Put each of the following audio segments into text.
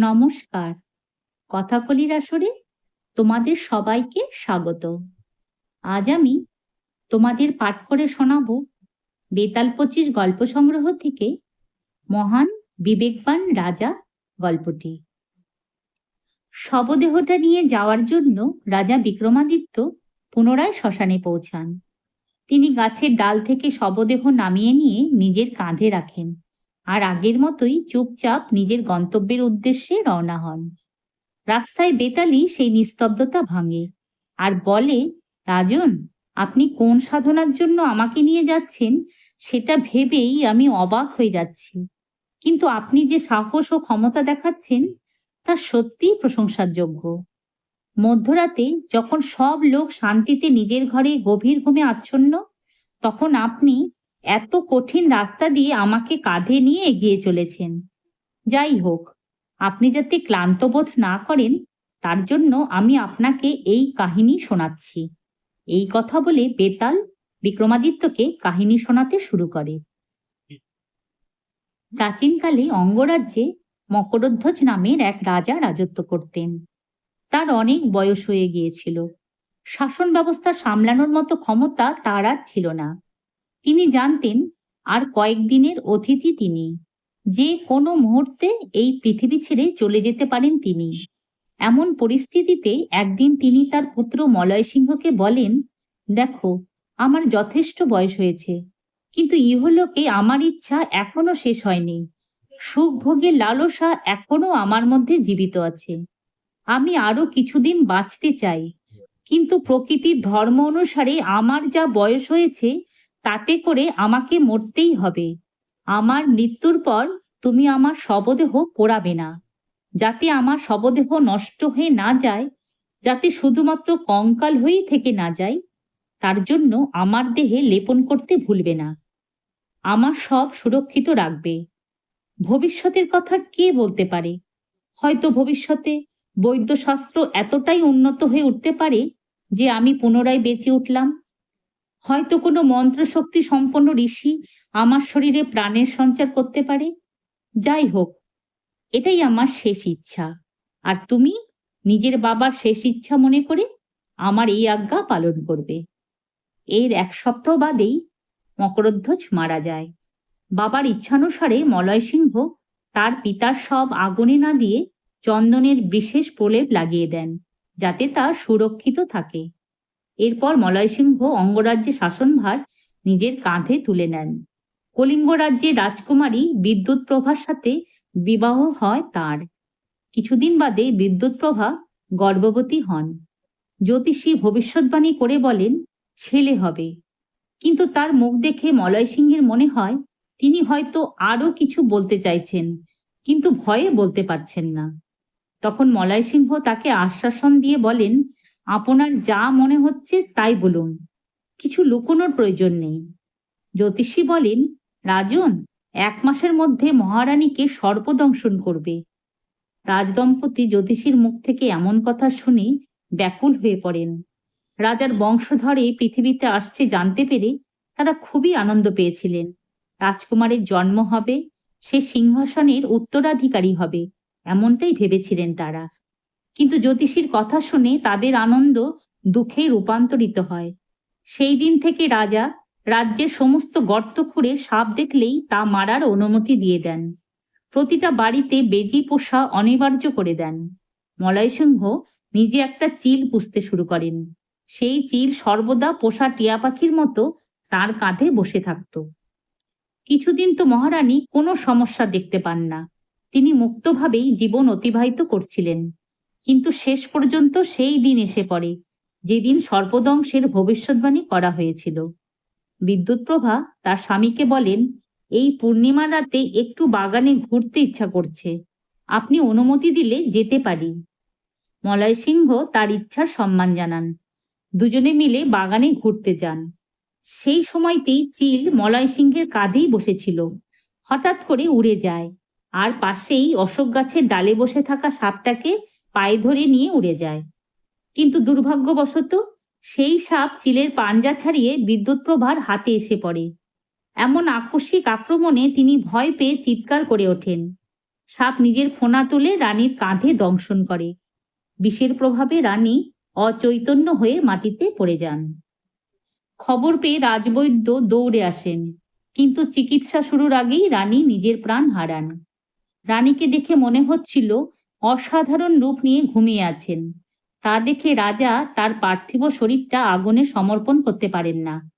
নমস্কার। কথাকলির আসরে তোমাদের সবাইকে স্বাগত। আজ আমি তোমাদের পাঠ করে শোনাব বেতাল পঁচিশ গল্প সংগ্রহ থেকে মহান বিবেকবান রাজা গল্পটি। শবদেহটা নিয়ে যাওয়ার জন্য রাজা বিক্রমাদিত্য পুনরায় শ্মশানে পৌঁছান। তিনি গাছের ডাল থেকে শবদেহ নামিয়ে নিয়ে নিজের কাঁধে রাখেন। আর আগের মতোই চুপচাপ নিজের গন্তব্যের উদ্দেশ্যে রওনা হন। রাস্তায় বেতালি সেই নিস্তব্ধতা ভাঙে আর বলে, রাজন, আপনি কোন সাধনার জন্য আমাকে নিয়ে যাচ্ছেন সেটা ভেবেই আমি অবাক হয়ে যাচ্ছি। কিন্তু আপনি যে সাহস ও ক্ষমতা দেখাচ্ছেন, তা সত্যিই প্রশংসার যোগ্য মধ্যরাতে যখন সব লোক শান্তিতে নিজের ঘরে গভীর ঘুমে আচ্ছন্ন, তখন আপনি এত কঠিন রাস্তা দিয়ে আমাকে কাঁধে নিয়ে এগিয়ে চলেছেন। যাই হোক, আপনি যাতে ক্লান্ত বোধ না করেন, তার জন্য আমি আপনাকে এই কাহিনী শোনাচ্ছি। এই কথা বলে বেতাল বিক্রমাদিত্যকে কাহিনী শোনাতে শুরু করে। প্রাচীনকালে অঙ্গরাজ্যে মকরধ্বজ নামের এক রাজা রাজত্ব করতেন। তার অনেক বয়স হয়ে গিয়েছিল। শাসন ব্যবস্থা সামলানোর মতো ক্ষমতা তার আর ছিল না। তিনি জানতেন আর কয়েকদিনের অতিথি তিনি। যে কোনো মুহূর্তে এই পৃথিবী ছেড়ে চলে যেতে পারেন তিনি। এমন পরিস্থিতিতে একদিন তিনি তার পুত্র মলয় সিংহকে বলেন, দেখো, আমার যথেষ্ট বয়স হয়েছে, কিন্তু ইহলোকে আমার ইচ্ছা এখনও শেষ হয়নি। সুখ ভোগের লালসা এখনও আমার মধ্যে জীবিত আছে। আমি আরও কিছুদিন বাঁচতে চাই, কিন্তু প্রকৃতির ধর্ম অনুসারে আমার যা বয়স হয়েছে তাতে করে আমাকে মরতেই হবে। আমার মৃত্যুর পর তুমি আমার শবদেহ পোড়াবে না, যাতে আমার শবদেহ নষ্ট হয়ে না যায়, যাতে শুধুমাত্র কঙ্কাল হয়েই থেকে না যায়, তার জন্য আমার দেহে লেপন করতে ভুলবে না। আমার সব সুরক্ষিত রাখবে। ভবিষ্যতের কথা কে বলতে পারে? হয়তো ভবিষ্যতে বৈদ্যশাস্ত্র এতটাই উন্নত হয়ে উঠতে পারে যে আমি পুনরায় বেঁচে উঠলাম হয়তো কোনো মন্ত্রশক্তি সম্পন্ন ঋষি আমার শরীরে প্রাণের সঞ্চার করতে পারে? যাই হোক, এটাই আমার শেষ ইচ্ছা। আর তুমি নিজের বাবার শেষ ইচ্ছা মনে করে আমার এই আজ্ঞা পালন করবে। এর এক সপ্তাহ বাদেই মকরধ্বজ মারা যায়। বাবার ইচ্ছানুসারে মলয় সিংহ তার পিতার সব আগুনে না দিয়ে চন্দনের বিশেষ প্রলেপ লাগিয়ে দেন, যাতে তা সুরক্ষিত থাকে। এরপর সিংহ অঙ্গরাজ্যে শাসনভার নিজের কাঁধে তুলে নেন। কলিঙ্গ রাজ্যে রাজকুমারী বিদ্যুৎ প্রভার সাথে বিবাহ হয় তার। কিছুদিন বাদে বিদ্যুৎ প্রভা গর্ভবতী হন। জ্যোতিষী ভবিষ্যৎবাণী করে বলেন, ছেলে হবে। কিন্তু তার মুখ দেখে মলয় সিংহের মনে হয়, তিনি হয়তো আরও কিছু বলতে চাইছেন, কিন্তু ভয়ে বলতে পারছেন না। তখন মলয় সিংহ তাকে আশ্বাসন দিয়ে বলেন আপনার যা মনে হচ্ছে তাই বলুন। কিছু লুকোনোর প্রয়োজন নেই। জ্যোতিষী বলেন, রাজন, এক মাসের মধ্যে মহারানীকে সর্পদংশন করবে। রাজদম্পতি জ্যোতিষীর মুখ থেকে এমন কথা শুনে ব্যাকুল হয়ে পড়েন। রাজার বংশধরে পৃথিবীতে আসছে জানতে পেরে তারা খুবই আনন্দ পেয়েছিলেন। রাজকুমারের জন্ম হবে, সে সিংহাসনের উত্তরাধিকারী হবে, এমনটাই ভেবেছিলেন তারা। কিন্তু জ্যোতিষীর কথা শুনে তাদের আনন্দ দুঃখে রূপান্তরিত হয়। সেই দিন থেকে রাজা রাজ্যের সমস্ত গর্ত খুঁড়ে সাপ দেখলেই তা মারার অনুমতি দিয়ে দেন। প্রতিটা বাড়িতে বেজি পোষা অনিবার্য করে দেন। মলয় সিংহ নিজে একটা চিল পুষতে শুরু করেন। সেই চিল সর্বদা পোষা টিয়া পাখির মতো তার কাঁধে বসে থাকত। কিছুদিন তো মহারানী কোনো সমস্যা দেখতে পান না। তিনি মুক্তভাবেই জীবন অতিবাহিত করছিলেন। কিন্তু শেষ পর্যন্ত সেই দিন এসে পড়ে, যেদিন সর্পদংশের ভবিষ্যৎবাণী করা হয়েছিল। বিদ্যুৎপ্রভা তার স্বামীকে বলেন, এই পূর্ণিমা রাতে একটু বাগানে ঘুরতে ইচ্ছা করছে। আপনি অনুমতি দিলে যেতে পারি। মলয় সিংহ তার ইচ্ছার সম্মান জানান। দুজনে মিলে বাগানে ঘুরতে যান। সেই সময়তেই চিল মলয় সিংহের কাঁধেই বসেছিল। হঠাৎ করে উড়ে যায়। আর পাশেই অশোক গাছের ডালে বসে থাকা সাপটাকে পায়ে ধরে নিয়ে উড়ে যায়। কিন্তু দুর্ভাগ্যবশত সেই সাপ চিলের পাঞ্জা ছাড়িয়ে বিদ্যুৎ প্রভার হাতে এসে পড়ে। এমন আকস্মিক আক্রমণে তিনি ভয় পেয়ে চিৎকার করে ওঠেন। সাপ নিজের ফোনা তুলে রানীর কাঁধে দংশন করে। বিষের প্রভাবে রানী অচৈতন্য হয়ে মাটিতে পড়ে যান। খবর পেয়ে রাজবৈদ্য দৌড়ে আসেন, কিন্তু চিকিৎসা শুরুর আগেই রানী নিজের প্রাণ হারান। রানীকে দেখে মনে হচ্ছিল অসাধারণ রূপ নিয়ে ঘুমিয়ে আছেন। তা দেখে রাজা তার পার্থিব শরীরটা আগুনে সমর্পণ করতে পারেন না।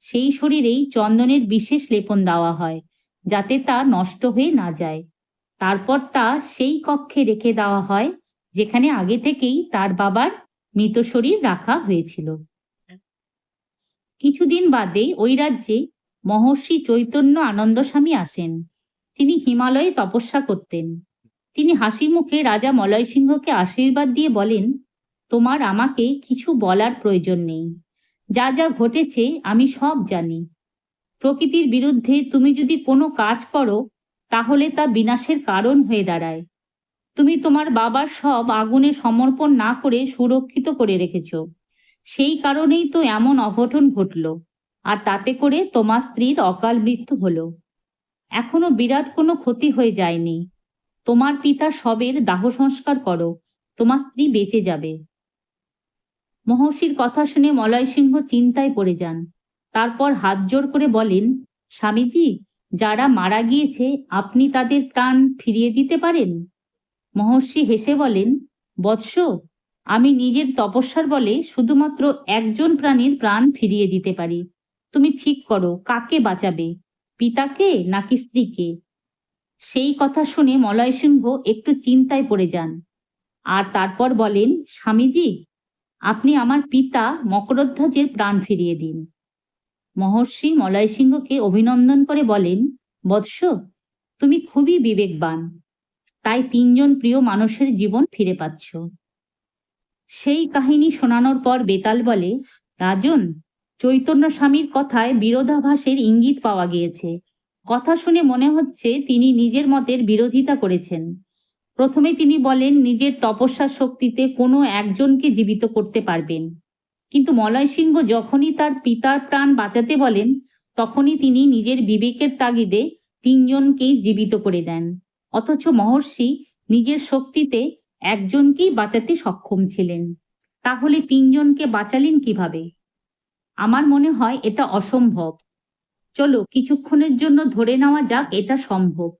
সেই শরীরেই চন্দনের বিশেষ লেপন দেওয়া হয়, যাতে তা নষ্ট হয়ে না যায়। তারপর তা সেই কক্ষে রেখে দেওয়া হয়, যেখানে আগে থেকেই তার বাবার মৃত শরীর রাখা হয়েছিল। কিছুদিন বাদে ওই রাজ্যে মহর্ষি চৈতন্য আনন্দস্বামী আসেন। তিনি হিমালয়ে তপস্যা করতেন। তিনি হাসি মুখে রাজা মলয় সিংহকে আশীর্বাদ দিয়ে বলেন, তোমার আমাকে কিছু বলার প্রয়োজন নেই। যা যা ঘটেছে আমি সব জানি। প্রকৃতির বিরুদ্ধে তুমি যদি কোনো কাজ করো, তাহলে তা বিনাশের কারণ হয়ে দাঁড়ায়। তুমি তোমার বাবার সব আগুনে সমর্পণ না করে সুরক্ষিত করে রেখেছ। সেই কারণেই তো এমন অঘটন ঘটল, আর তাতে করে তোমার স্ত্রীর অকাল মৃত্যু হলো। এখনও বিরাট কোনো ক্ষতি হয়ে যায়নি। তোমার পিতা সবের দাহ সংস্কার করো, তোমার স্ত্রী বেঁচে যাবে। মহর্ষির কথা শুনে মলয় সিংহ চিন্তায় পড়ে যান। তারপর হাত জোর করে বলেন, স্বামীজি, যারা মারা গিয়েছে, আপনি তাদের প্রাণ ফিরিয়ে দিতে পারেন? মহর্ষি হেসে বলেন, বৎস, আমি নিজের তপস্যার বলে শুধুমাত্র একজন প্রাণীর প্রাণ ফিরিয়ে দিতে পারি। তুমি ঠিক করো, কাকে বাঁচাবে, পিতাকে নাকি স্ত্রীকে? সেই কথা শুনে মলয় সিংহ একটু চিন্তায় পড়ে যান। আর তারপর বলেন, স্বামীজি, আপনি আমার পিতা মকরধ্বজের প্রাণ ফিরিয়ে দিন। মহর্ষি মলয় সিংহকে অভিনন্দন করে বলেন, বৎস, তুমি খুবই বিবেকবান। তাই তিনজন প্রিয় মানুষের জীবন ফিরে পাচ্ছ। সেই কাহিনী শোনানোর পর বেতাল বলে, রাজন চৈতন্য স্বামীর কথায় বিরোধাভাসের ইঙ্গিত পাওয়া গিয়েছে। কথা শুনে মনে হচ্ছে তিনি নিজের মতের বিরোধিতা করেছেন। প্রথমে তিনি বলেন, নিজের তপস্যার শক্তিতে কোনো একজনকে জীবিত করতে পারবেন। কিন্তু মলয় সিংহ যখনই তার পিতার প্রাণ বাঁচাতে বলেন, তখনই তিনি নিজের বিবেকের তাগিদে তিনজনকেই জীবিত করে দেন। অথচ মহর্ষি নিজের শক্তিতে একজনকেই বাঁচাতে সক্ষম ছিলেন। তাহলে তিনজনকে বাঁচালেন কীভাবে? আমার মনে হয় এটা অসম্ভব। চলো কিছুক্ষণের জন্য ধরে নেওয়া যাক এটা সম্ভব।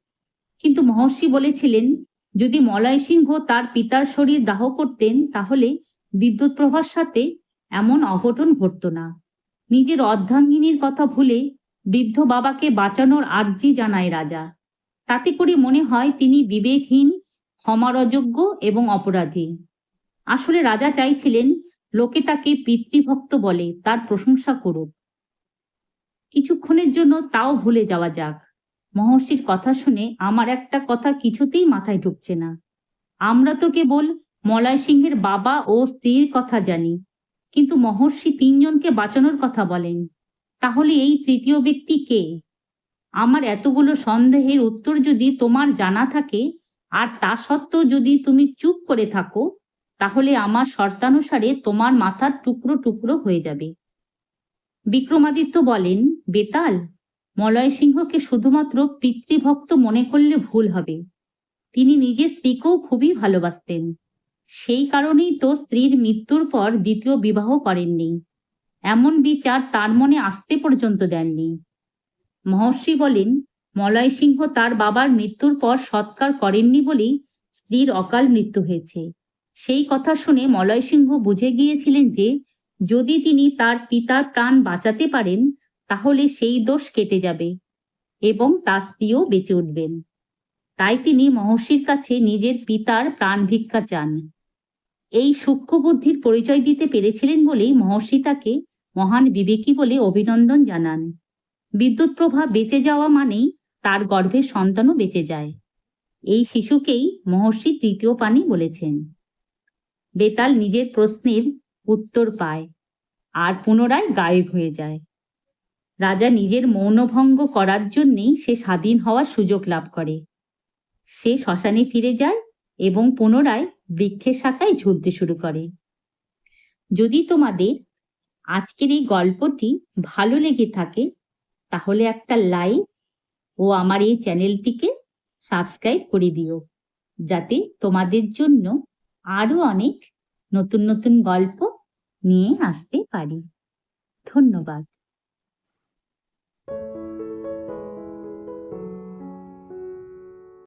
কিন্তু মহর্ষি বলেছিলেন, যদি মলয় সিংহ তার পিতার শরীর দাহ করতেন, তাহলে বিদ্যুৎ প্রভার সাথে এমন অঘটন ঘটত না। নিজের অর্ধাঙ্গিনীর কথা ভুলে বৃদ্ধ বাবাকে বাঁচানোর আর্জি জানায় রাজা। তাতে করে মনে হয় তিনি বিবেকহীন ক্ষমার অযোগ্য এবং অপরাধী। আসলে রাজা চাইছিলেন, লোকে তাকে পিতৃভক্ত বলে তার প্রশংসা করুক। কিছুক্ষণের জন্য তাও ভুলে যাওয়া যাক। মহর্ষির কথা শুনে আমার একটা কথা কিছুতেই মাথায় ঢুকছে না। আমরা তো কেবল মলয় সিংহের বাবা ও স্ত্রীর কথা জানি, কিন্তু মহর্ষি তিনজনকে বাঁচানোর কথা বলেন। তাহলে এই তৃতীয় ব্যক্তি কে? আমার এতগুলো সন্দেহের উত্তর যদি তোমার জানা থাকে, আর তা সত্ত্বেও যদি তুমি চুপ করে থাকো, তাহলে আমার শর্তানুসারে তোমার মাথার টুকরো টুকরো হয়ে যাবে। বিক্রমাদিত্য বলেন, বেতাল, মলয় সিংহকে শুধুমাত্র পিতৃভক্ত মনে করলে ভুল হবে। তিনি নিজের স্ত্রীকেও খুবই ভালোবাসতেন। সেই কারণেই তো স্ত্রীর মৃত্যুর পর দ্বিতীয় বিবাহ করেননি। এমন বিচার তার মনে আসতে পর্যন্ত দেননি। মহর্ষি বলেন, মলয় সিংহ তার বাবার মৃত্যুর পর সৎকার করেননি বলেই স্ত্রীর অকাল মৃত্যু হয়েছে। সেই কথা শুনে মলয় সিংহ বুঝে গিয়েছিলেন যে যদি তিনি তার পিতার প্রাণ বাঁচাতে পারেন, তাহলে সেই দোষ কেটে যাবে এবং তার স্ত্রীও বেঁচে উঠবেন। তাই তিনি মহর্ষির কাছে নিজের পিতার প্রাণ ভিক্ষা চান। এই সূক্ষ্ম বুদ্ধির পরিচয় দিতে পেরেছিলেন বলেই মহর্ষি তাকে মহান বিবেকী বলে অভিনন্দন জানান। বিদ্যুৎ প্রভা বেঁচে যাওয়া মানেই তার গর্ভের সন্তানও বেঁচে যায়। এই শিশুকেই মহর্ষি তৃতীয় পানি বলেছেন। বেতাল নিজের প্রশ্নের উত্তর পায়। আর পুনরায় গায়েব হয়ে যায়। রাজা নিজের মৌনভঙ্গ করার জন্যেই সে স্বাধীন হওয়ার সুযোগ লাভ করে। সে শ্মশানে ফিরে যায় এবং পুনরায় বৃক্ষের শাখায় ঝুলতে শুরু করে। যদি তোমাদের আজকের এই গল্পটি ভালো লেগে থাকে, তাহলে একটা লাইক ও আমার এই চ্যানেলটিকে সাবস্ক্রাইব করে দিও। যাতে তোমাদের জন্য আরও অনেক নতুন নতুন গল্প নিয়ে আসতে পারি। ধন্যবাদ।